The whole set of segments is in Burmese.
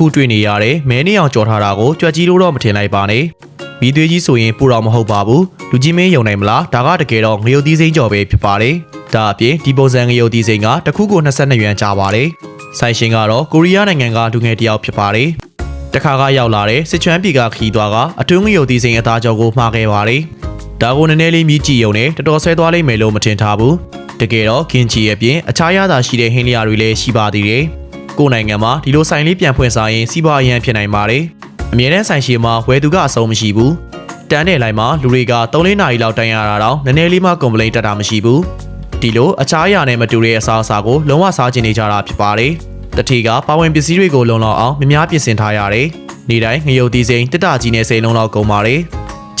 အခုတွေ့နေရတဲ့မဲနေအောင်ကြော်ထားတာကိုကြွက်ကြီးလို့တော့မထင်လိုက်ပါနဲ့မိသွေးကြီးဆိုရင်ပူတော်မဟုတ်ပါဘူးလူကြီးမင်းယုံနိုင်မလားဒါကတကယ်တော့ငရုတ်သီးစိမ့်ကြော်ပဲဖြစ်ပါတယ်ဒါအပြင်ဒီပုံစံငရုတ်သီးစိမ့်ကတစ်ခုကို22ရွမ်ကျပါတယ်ဆိုင်ရှင်ကတော့ကိုရီးယားနိုင်ငံကလူငယ်တစ်ယောက်ဖြစ်ပါတယ်တခါကရောက်လာတဲ့စစ်ချွမ်းပြည်ကခီးသွားကအတွင်းငရုတ်သီးစိမ့်အသားကြောကိုမှားခဲ့ပါတယ်ဒါကိုနည်းနည်းလေးမြည်ကြည့်ုံနဲ့တော်တော်ဆဲသွားလိမ့်မယ်လို့မထင်ထားဘူးတကယ်တော့ကင်ချီရဲ့ပြင်အခြားရတာရှိတဲ့ဟင်းလျာတွေလည်းရှိပါသေးတယ် ကိုယ်နိုင်ငံမှာဒီလိုဆိုင်လေးပြန်ဖွင့်စားရင်စီးပွားအရန်ဖြစ်နိုင်ပါတယ်အမြဲတမ်းဆိုင်ရှိမှာဝယ်သူကအဆုံးမရှိဘူးတန်းတဲ့လိုက်မှာလူတွေက3-4နာရီလောက်တိုင်ရတာတော့နည်းနည်းလေးမှကွန်ပလိန်တက်တာမရှိဘူးဒီလိုအခြားအရာနဲ့မတူတဲ့အစားအစာကိုလုံးဝစားကျင်နေကြတာဖြစ်ပါတယ်တတိကပါဝင်ပစ္စည်းတွေကိုလုံလောက်အောင်များများပြင်ဆင်ထားရတယ်နေတိုင်းငရုတ်သီးစိမ်းတစ်တာကြီးနဲ့စိမ်းလုံးလောက်ကုန်ပါတယ်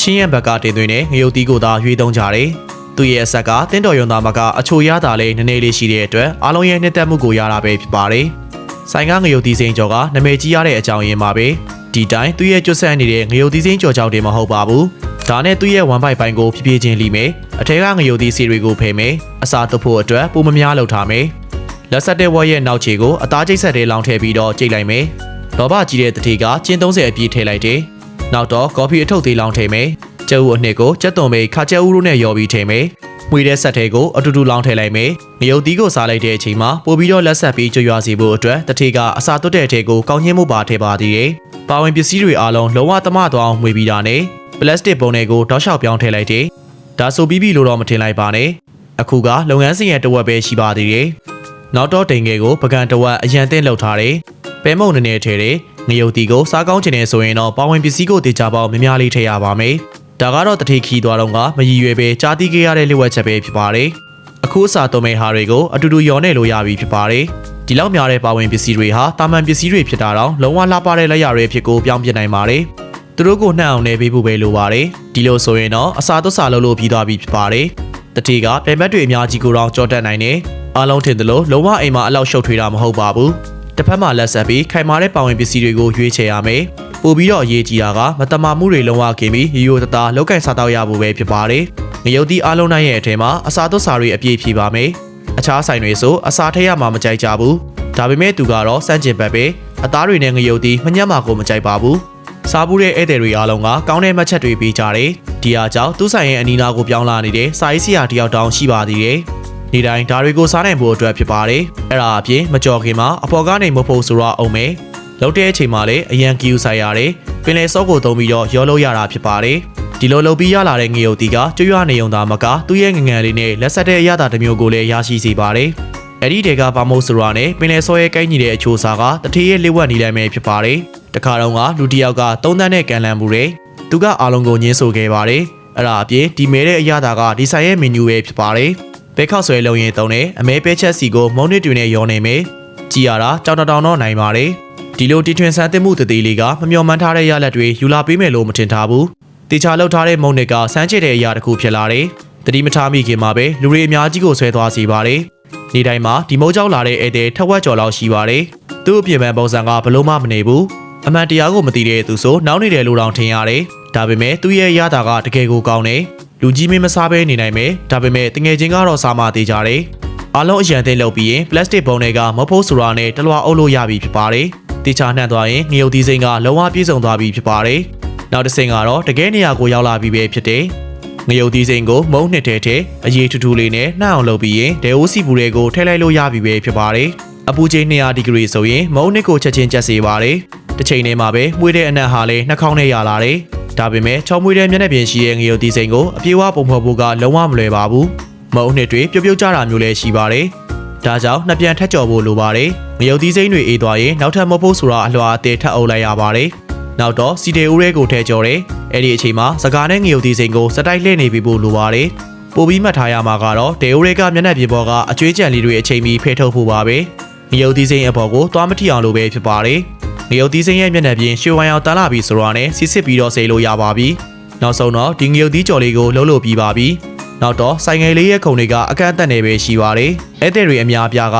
ချင်းရံဘက်ကတင်သွင်းတဲ့ငရုတ်သီးကိုသာရွေးသုံးကြတယ်သူရဲ့အဆက်ကတင်းတော်ရုံသားမကအချိုရတာလေးနည်းနည်းလေးရှိတဲ့အတွက်အားလုံးရဲ့နှစ်သက်မှုကိုရတာပဲဖြစ်ပါတယ်။ ဆိုင်ကငရုတ်သီးစိမ်းကြော်ကနာမည်ကြီးရတဲ့အကြောင်းရင်းပါပဲ။ဒီတိုင်းသူရဲ့ကျွတ်ဆက်နေတဲ့ငရုတ်သီးစိမ်းကြော်ကြောက်တယ်မဟုတ်ပါဘူး။ဒါနဲ့သူရဲ့ဝမ်ပိုက်ပိုင်းကိုဖြည်းဖြည်းချင်းလိမယ်။အထက်ကငရုတ်သီးစီတွေကိုဖယ်မယ်။အစာသွဖို့အတွက်ပုံမများလုပ်ထားမယ်။လက်ဆက်တဲ့ဝက်ရဲ့နောက်ခြေကိုအသားကျိတ်ဆက်တဲ့လောင်းထည့်ပြီးတော့ကြိတ်လိုက်မယ်။လောဘကြီးတဲ့တတိကကျင်း30အပြည့်ထည့်လိုက်တယ်။နောက်တော့ကော်ဖီအထုပ်သေးလောင်းထည့်မယ်။ကျဲဦးအနှစ်ကိုကြက်သွန်မေးခါကျဲဦးတို့နဲ့ရော်ပြီးထည့်မယ်။ မှွေတဲ့ဆက်ထဲကိုအတူတူလောင်းထည့်လိုက်မယ်။ငရုတ်သီးကိုစားလိုက်တဲ့အချိန်မှာပို့ပြီးတော့လက်ဆက်ပြီးကြွရွာစီဖို့အတွက်တထေကအစာသွတ်တဲ့အထဲကိုကောင်းချင်းမှုပါထည့်ပါသေးတယ်။ပါဝင်ပစ္စည်းတွေအားလုံးလုံးဝသမသွားအောင်မှွေပြီးတာနဲ့ပလတ်စတစ်ပုံတွေကိုတောက်လျှောက်ပြောင်းထည့်လိုက်တယ်။ဒါဆိုပြီးပြီလို့တော့မထင်လိုက်ပါနဲ့။အခုကလုပ်ငန်းစဉ်ရဲ့တဝက်ပဲရှိပါသေးတယ်။နောက်တော့တိန်ငယ်ကိုပကံတဝက်အရန်တင်လောက်ထားတယ်။ပဲမုံနည်းနည်းထည့်တယ်။ငရုတ်သီးကိုစားကောင်းချင်နေဆိုရင်တော့ပါဝင်ပစ္စည်းကိုတေချာပေါင်းများများလေးထည့်ရပါမယ်။ ဒါကတော့တထေခီသွားတော့ကမရည်ရွယ်ပဲကြားသိခဲ့ရတဲ့လျှဝက်ချက်ပဲဖြစ်ပါတယ်။အခုအစာတုံးမဲ့ဟာတွေကိုအတူတူယော်နေလို့ရပြီဖြစ်ပါတယ်။ဒီလောက်များတဲ့ပါဝင်ပစ္စည်းတွေဟာတာမန်ပစ္စည်းတွေဖြစ်တာတော့လုံးဝလှပတဲ့လက်ရတွေဖြစ်ကိုပြောင်းပြနိုင်ပါတယ်။သူတို့ကိုနှံ့အောင်နေပေးဖို့ပဲလိုပါတယ်။ဒီလိုဆိုရင်တော့အစာသွတ်စာလုပ်လို့ပြီးသွားပြီဖြစ်ပါတယ်။တတိကပြိုင်ဘက်တွေအများကြီးကိုတော့ကြောတက်နိုင်တယ်။အားလုံးထင်သလိုလုံးဝအိမ်မှာအလောက်ရှုပ်ထွေးတာမဟုတ်ပါဘူး။တစ်ဖက်မှာလက်ဆက်ပြီးခိုင်မာတဲ့ပါဝင်ပစ္စည်းတွေကိုရွေးချယ်ရမယ်။ ပို့ပြီးတော့အရေးကြီးတာကမတမာမှုတွေလုံးဝကင်းပြီးရီယိုတသားလောက်ကင်စားတော့ရဖို့ပဲဖြစ်ပါတယ်။ငရုတ်သီးအားလုံးနိုင်ရဲ့အထက်မှာအစာသွတ်စာတွေအပြည့်ဖြည့်ပါမယ်။အခြားဆိုင်တွေဆိုအစာထည့်ရမှာမကြိုက်ကြဘူး။ဒါပေမဲ့သူကတော့စန့်ကျင်ဘက်ပဲအသားတွေနဲ့ငရုတ်သီးမညံ့မှာကိုမကြိုက်ပါဘူး။စားဘူးတဲ့ဧည့်သည်တွေအားလုံးကကောင်းတဲ့မှတ်ချက်တွေပေးကြတယ်။ဒီအားကြောင့်သူ့ဆိုင်ရဲ့အနီးနားကိုပြောင်းလာနေတဲ့စာရေးဆရာတယောက်တောင်ရှိပါသေးတယ်။နေတိုင်းဒါတွေကိုစားနိုင်ဖို့အတွက်ဖြစ်ပါတယ်။အဲ့ဒါအပြင်မကြော်ခင်မှာအပေါ်ကနေမဖို့ဆိုတော့အောင်မယ်။ လောက်တဲ့အချိန်မှာလည်းအရန်ကီယူဆိုင်ရတယ်။ပင်လယ်စောကိုသုံးပြီးတော့ရောလို့ရတာဖြစ်ပါတယ်။ဒီလိုလုပ်ပြီးရလာတဲ့ငရုတ်တီကကျွရွနေုံသားမကသူ့ရဲ့ငငယ်လေးနဲ့လက်ဆက်တဲ့အရသာတစ်မျိုးကိုလည်းရရှိစေပါတယ်။အဲ့ဒီတေကပါမို့ဆိုရနဲ့ပင်လယ်စောရဲ့ကိုင်းညီတဲ့အချိုးစားကတထေးရဲ့လက်ဝက်နေလိုက်မယ်ဖြစ်ပါတယ်။တခါတော့ကလူတစ်ယောက်ကသုံးတန်းနဲ့ကန်လန်မှုတွေသူကအားလုံးကိုညှင်းဆိုခဲ့ပါတယ်။အဲ့ဒါအပြင်ဒီမဲတဲ့အရသာကဒီဆိုင်ရဲ့မီနူပဲဖြစ်ပါတယ်။ဘဲခောက်ဆွဲလုံရင်တုံးနဲ့အမဲပဲချက်စီကိုမုံနစ်တွင်နဲ့ရောနေမယ်။ကြည်ရတာကြောင်တောင်တောင်တော့နိုင်ပါတယ်။ ဒီလိုတီထွင်ဆန်းသစ်မှုတသေးလေးကမမျော်မှန်းထားတဲ့ရလက်တွေယူလာပေးမယ်လို့မထင်ထားဘူး။တေချာလောက်ထားတဲ့မုံနစ်ကစမ်းချစ်တဲ့အရာတစ်ခုဖြစ်လာတယ်။တတိမထားမိခင်မှာပဲလူတွေအများကြီးကိုဆွဲသွားစေပါတယ်။နေတိုင်းမှာဒီမိုးကြောက်လာတဲ့ဧည့်သည်ထက်ဝက်ကျော်လောက်ရှိပါတယ်။သူ့အပြင်ပန်းပုံစံကဘလို့မှမနေဘူး။အမှန်တရားကိုမသိတဲ့သူဆိုနောက်နေတယ်လို့တောင်ထင်ရတယ်။ဒါပေမဲ့သူ့ရဲ့ရတာကတကယ်ကိုကောင်းတယ်။လူကြီးမင်းမစားဘဲနေနိုင်မယ်။ဒါပေမဲ့တငယ်ချင်းကတော့စားမသေးကြတယ်။အားလုံးအရန်သိလုပ်ပြီးရင်ပလတ်စတစ်ဘုံတွေကမဖို့ဆိုရာနဲ့တလွာအုပ်လို့ရပြီဖြစ်ပါတယ်။ တေချာနှံ့သွားရင်ငရုတ်သီးစိမ်းကလုံးဝပြည့်စုံသွားပြီဖြစ်ပါတယ်။နောက်တစ်ဆင့်ကတော့တကယ်နေရာကိုရောက်လာပြီပဲဖြစ်တယ်။ငရုတ်သီးစိမ်းကိုမုံနှစ်ထဲထဲအရေးထူထူလေးနဲ့နှောက်အောင်လုပ်ပြီးရင်ဒဲအိုးစီပူတွေကိုထည့်လိုက်လို့ရပြီပဲဖြစ်ပါတယ်။အပူချိန်200ဒီဂရီဆိုရင်မုံနှစ်ကိုချက်ချင်းကျက်စေပါတယ်။တစ်ချိန်တည်းမှာပဲမှုေးတဲ့အနက်ဟာလည်းနှာခေါင်းနဲ့ရလာတယ်။ဒါပေမဲ့ချောင်းမွေးတဲ့မျက်နှာပြင်ရှိတဲ့ငရုတ်သီးစိမ်းကိုအပြေဝပုံဖော်ဖို့ကလုံးဝမလွယ်ပါဘူး။မုံနှစ်တွေပြုတ်ပြုတ်ကြတာမျိုးလည်းရှိပါတယ်။ ဒါကြောင့်နှစ်ပြန်ထက်ကြော်ဖို့လိုပါတယ်။ငရုတ်သီးစိမ်းတွေအေးသွားရင်နောက်ထပ်မဖို့ဆိုတာအလွှာအသေးထပ်အုပ်လိုက်ရပါတယ်။နောက်တော့စီတေဦးရဲကိုထည့်ကြော်တယ်။အဲ့ဒီအချိန်မှာစကားနဲ့ငရုတ်သီးစိမ်းကိုစတိုက်လှည့်နေပြီးဖို့လိုပါတယ်။ပိုပြီးမှတ်ထားရမှာကတော့ဒေဦးရဲကမျက်နှာပြင်ပေါ်ကအကျွေးကြံလေးတွေအချိန်မီဖဲထုတ်ဖို့ပါပဲ။ငရုတ်သီးစိမ်းအပေါ်ကိုသွားမထီအောင်လို့ပဲဖြစ်ပါတယ်။ငရုတ်သီးစိမ်းရဲ့မျက်နှာပြင်ရွှေဝိုင်အောင်တန်းလာပြီဆိုတော့နဲ့စစ်စစ်ပြီးတော့ဆေးလို့ရပါပြီ။နောက်ဆုံးတော့ဒီငရုတ်သီးကြော်လေးကိုလှုပ်လို့ပြီးပါပြီ။ နောက်တော့ဆိုင်ငယ်လေးရဲ့ခုံတွေကအကန့်အသတ်နေပဲရှိပါတယ်။အဲ့တဲ့တွေအများအပြားက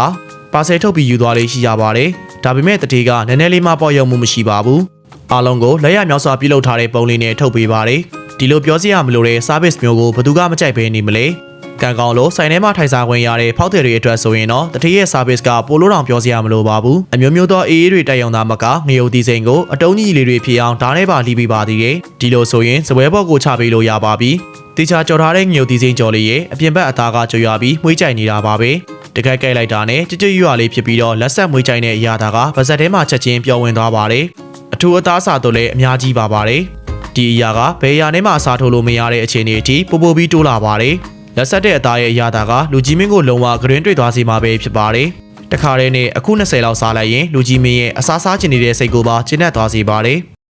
ပါဆယ်ထုတ်ပြီးယူသွားလေးရှိကြပါတယ်။ဒါပေမဲ့တတိကနည်းနည်းလေးမှပေါ့ရုံမှုမရှိပါဘူး။အားလုံးကိုလက်ရမြောက်စွာပြုလုပ်ထားတဲ့ပုံလေးနဲ့ထုတ်ပေးပါတယ်။ဒီလိုပြောစရာမလိုတဲ့ service မျိုးကိုဘယ်သူကမကြိုက်ဘဲနေမလဲ။ကံကောင်းလို့ဆိုင်ထဲမှာထိုင်စားခွင့်ရတဲ့ဖောက်တယ်တွေအတွက်ဆိုရင်တော့တတိယ service ကပိုလို့တောင်ပြောစရာမလိုပါဘူးအမျိုးမျိုးသောအေးအေးတွေတက်ရောက်တာမကငရုတ်ဒီစိန်ကိုအတုံးကြီးလေးတွေဖြစ်အောင်ဓာတ်နဲ့ပါလီးပေးပါသေးတယ်ဒီလိုဆိုရင်စပွဲဘော့ကိုချပေးလို့ရပါပြီ တေချာကြော်ထားတဲ့ငရုတ်ဒီစိန်ကြော်လေးရဲ့အပြင်ဘက်အသားကကြွရပြီးမွေးကြိုင်နေတာပါပဲတကက်ကြိုက်လိုက်တာနဲ့ကြွကြွရွရွလေးဖြစ်ပြီးတော့လက်ဆက်မွေးကြိုင်တဲ့အရာသာကပါဇက်ထဲမှာချက်ချင်းပျော်ဝင်သွားပါတယ်အထူးအသားစာတို့လည်းအများကြီးပါပါတယ်ဒီအရာကဘယ်အရာနဲ့မှအစားထိုးလို့မရတဲ့အခြေအနေအထိပိုပိုပြီးတိုးလာပါတယ်လက်ဆက်တဲ့အသားရဲ့အရာသာကလူကြီးမင်းကိုလုံးဝဂရင်းတွေ့သွားစေမှာပဲဖြစ်ပါတယ်တခါတည်းနဲ့အခု20လောက်စားလိုက်ရင်လူကြီးမင်းရဲ့အစားစားချင်နေတဲ့စိတ်ကိုပါကျဉ်းတ်သွားစေပါတယ်